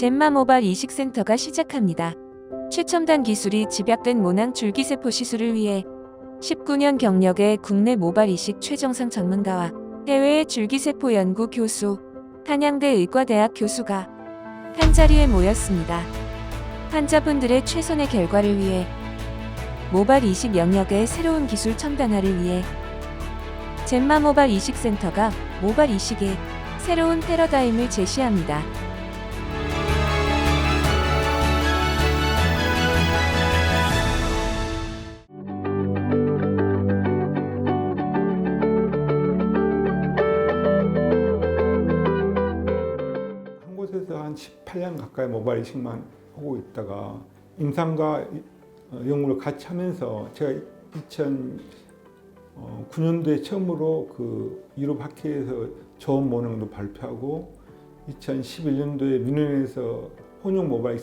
젠마 모발 이식센터가 시작합니다. 최첨단 기술이 집약된 모낭 줄기세포 시술을 위해 19년 경력의 국내 모발 이식 최정상 전문가와 해외의 줄기세포 연구 교수, 한양대 의과대학 교수가 한 자리에 모였습니다. 환자분들의 최선의 결과를 위해 모발 이식 영역의 새로운 기술 첨단화를 위해 젠마 모발 이식센터가 모발 이식의 새로운 패러다임을 제시합니다. 한 곳에서 한 18년 가까이 모바일 이식만 하고 있다가 임상과 어, 연구를 같이 하면서 제가 2009년도에 처음으로 그 유럽 학회에서 저온 모형도 발표하고 2011년도에 민원에서 혼용 모바일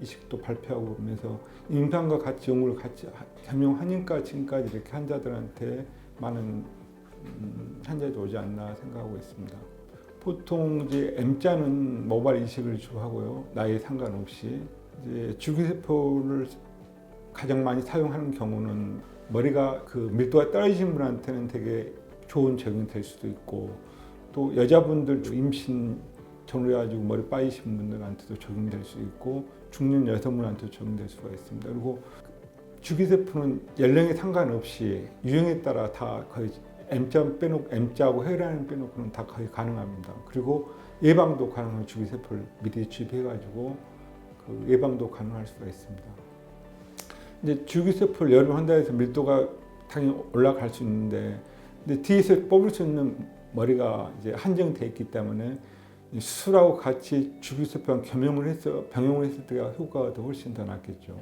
이식도 발표하고 그러면서 임상과 같이 연구를 같이 하- 겸용하니까 지금까지 이렇게 환자들한테 많은 음, 환자들이 오지 않나 생각하고 있습니다. 보통 이제 M자는 모발 이식을 주로 하고요. 나이에 상관없이 이제 주기세포를 가장 많이 사용하는 경우는 머리가 그 밀도가 떨어지신 분한테는 되게 좋은 적용이 될 수도 있고 또 여자분들 임신 전후해가지고 머리 빠지신 분들한테도 적용될 수 있고 중년 여성분한테도 적용될 수가 있습니다. 그리고 주기세포는 연령에 상관없이 유형에 따라 다 거의 M자 빼놓고 M자하고 혈액 빼놓고는 다 거의 가능합니다. 그리고 예방도 가능한 주기세포를 미리 주입해가지고 그 예방도 가능할 수가 있습니다. 이제 주기세포를 번 한다 해서 밀도가 당연히 올라갈 수 있는데 근데 뒤에서 뽑을 수 있는 머리가 이제 한정돼 있기 때문에 이 수술하고 같이 주기세포랑 겸용을 해서 병용을 했을 때가 효과가 더 훨씬 더 낫겠죠.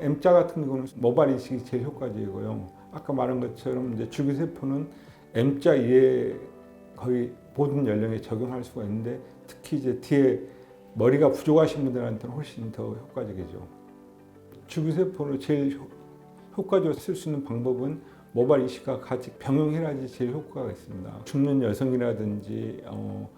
M자 같은 경우는 모발 이식이 제일 효과적이고요. 아까 말한 것처럼 이제 주기세포는 M자 이에 거의 모든 연령에 적용할 수가 있는데 특히 이제 뒤에 머리가 부족하신 분들한테는 훨씬 더 효과적이죠. 주기세포를 제일 효- 효과적으로 쓸 수 있는 방법은 모발 이식과 같이 병용해야지 제일 효과가 있습니다. 중년 여성이라든지 어,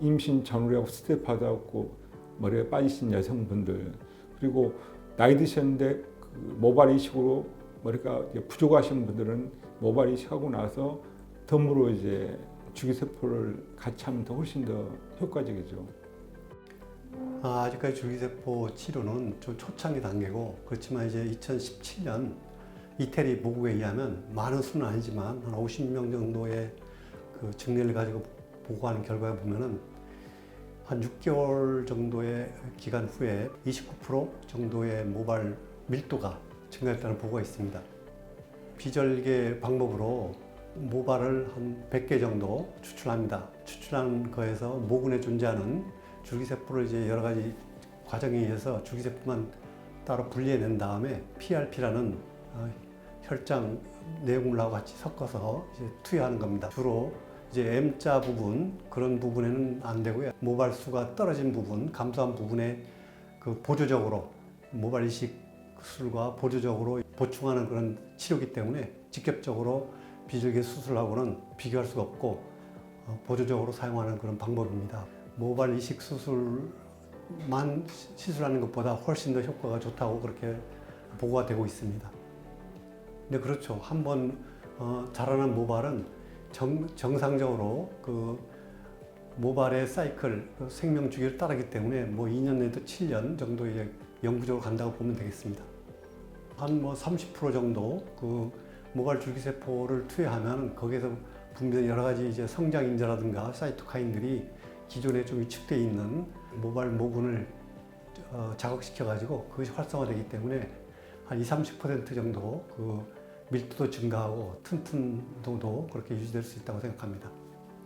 임신 전후라고 스트레스 받아갖고 머리가 빠지신 여성분들 그리고 나이 드셨는데 그 모발 이식으로 머리가 부족하신 분들은 모발 이식하고 나서 덤으로 이제 주기세포를 같이 하면 더 훨씬 더 효과적이죠. 아, 아직까지 줄기세포 치료는 좀 초창기 단계고 그렇지만 이제 2017년 이태리 보고에 의하면 많은 수는 아니지만 한 50명 정도의 그 증례를 가지고 보고하는 결과에 보면은 한 6개월 정도의 기간 후에 29% 정도의 모발 밀도가 증가했다는 보고가 있습니다. 비절개 방법으로 모발을 한 100개 정도 추출합니다. 추출한 거에서 모근에 존재하는 줄기세포를 이제 여러 가지 과정에 의해서 줄기세포만 따로 분리해낸 다음에 PRP라는 어, 혈장 내용물하고 같이 섞어서 이제 투여하는 겁니다. 주로 이제 M자 부분 그런 부분에는 안 되고요. 모발 수가 떨어진 부분, 감소한 부분에 그 보조적으로 모발 이식 수술과 보조적으로 보충하는 그런 치료기 때문에 직접적으로 비절개 수술하고는 비교할 수가 없고 어, 보조적으로 사용하는 그런 방법입니다. 모발 이식 수술만 시- 시술하는 것보다 훨씬 더 효과가 좋다고 그렇게 보고가 되고 있습니다. 근데 그렇죠. 한번 어, 자라난 모발은 정, 정상적으로 그 모발의 사이클, 그 생명 주기를 따르기 때문에 뭐 2년 내도 7년 정도 이제 영구적으로 간다고 보면 되겠습니다. 한 뭐 30% 정도 그 모발 줄기세포를 투여하면 거기에서 분비된 여러 가지 이제 성장 인자라든가 사이토카인들이 기존에 좀 위축되어 있는 모발 모근을 어, 자극시켜 가지고 그것이 활성화되기 때문에 한 20, 30% 정도 그 밀도도 증가하고 튼튼도도 그렇게 유지될 수 있다고 생각합니다.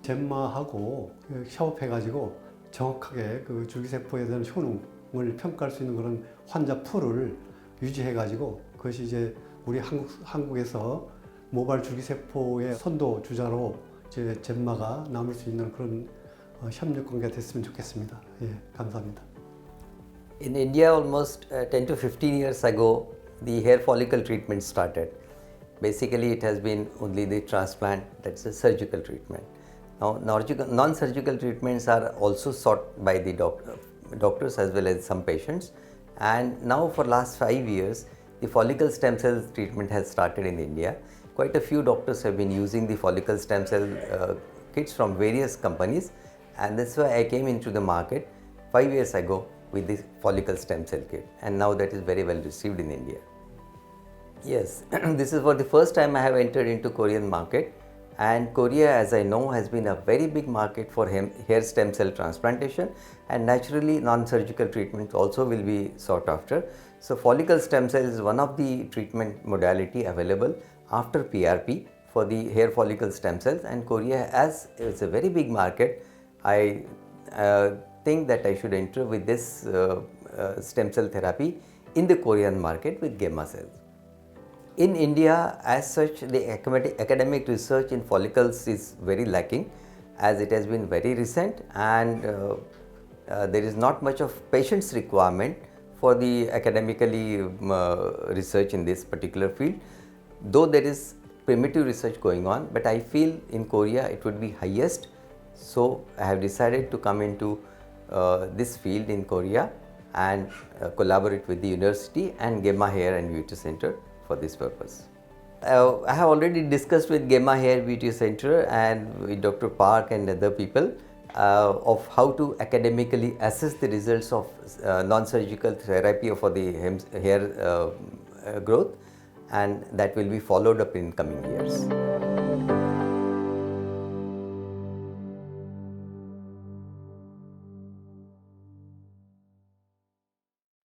젠마하고 그 협업해 가지고 정확하게 그 줄기세포에 대한 효능을 평가할 수 있는 그런 환자 풀을 유지해 가지고 그것이 이제 우리 한국 한국에서 모발 줄기세포의 선도 주자로 이제 젠마가 남을 수 있는 그런 어, 협력 관계가 됐으면 좋겠습니다. 예, 감사합니다. In India, almost uh, 10 to 15 years ago, the hair follicle treatment started. Basically, it has been only the transplant, that's a surgical treatment. Now, non surgical treatments are also sought by the doctor, doctors as well as some patients. And now for last five years, the follicle stem cell treatment has started in India. Quite a few doctors have been using the follicle stem cell uh, kits from various companies, and that's why I came into the market five years ago with the follicle stem cell kit, and now that is very well received in India. Yes, this is for the first time I have entered into Korean market and Korea as I know has been a very big market for hair stem cell transplantation and naturally non-surgical treatments also will be sought after. So follicle stem cell is one of the treatment modality available after PRP for the hair follicle stem cells and Korea as it's a very big market I uh, think that I should enter with this uh, uh, stem cell therapy in the Korean market with gamma cells. In India, as such, the academic, research in follicles is very lacking as it has been very recent and uh, uh, there is not much of patients requirement for the academically um, uh, research in this particular field. Though there is primitive research going on, but I feel in Korea it would be highest. So I have decided to come into uh, this field in Korea and uh, collaborate with the university and Gemma Hair and Beauty Center for this purpose. Uh, I have already discussed with Gemma Hair Beauty Center and with Dr. Park and other people uh, of how to academically assess the results of uh, non-surgical therapy for the hair uh, uh, growth and that will be followed up in coming years.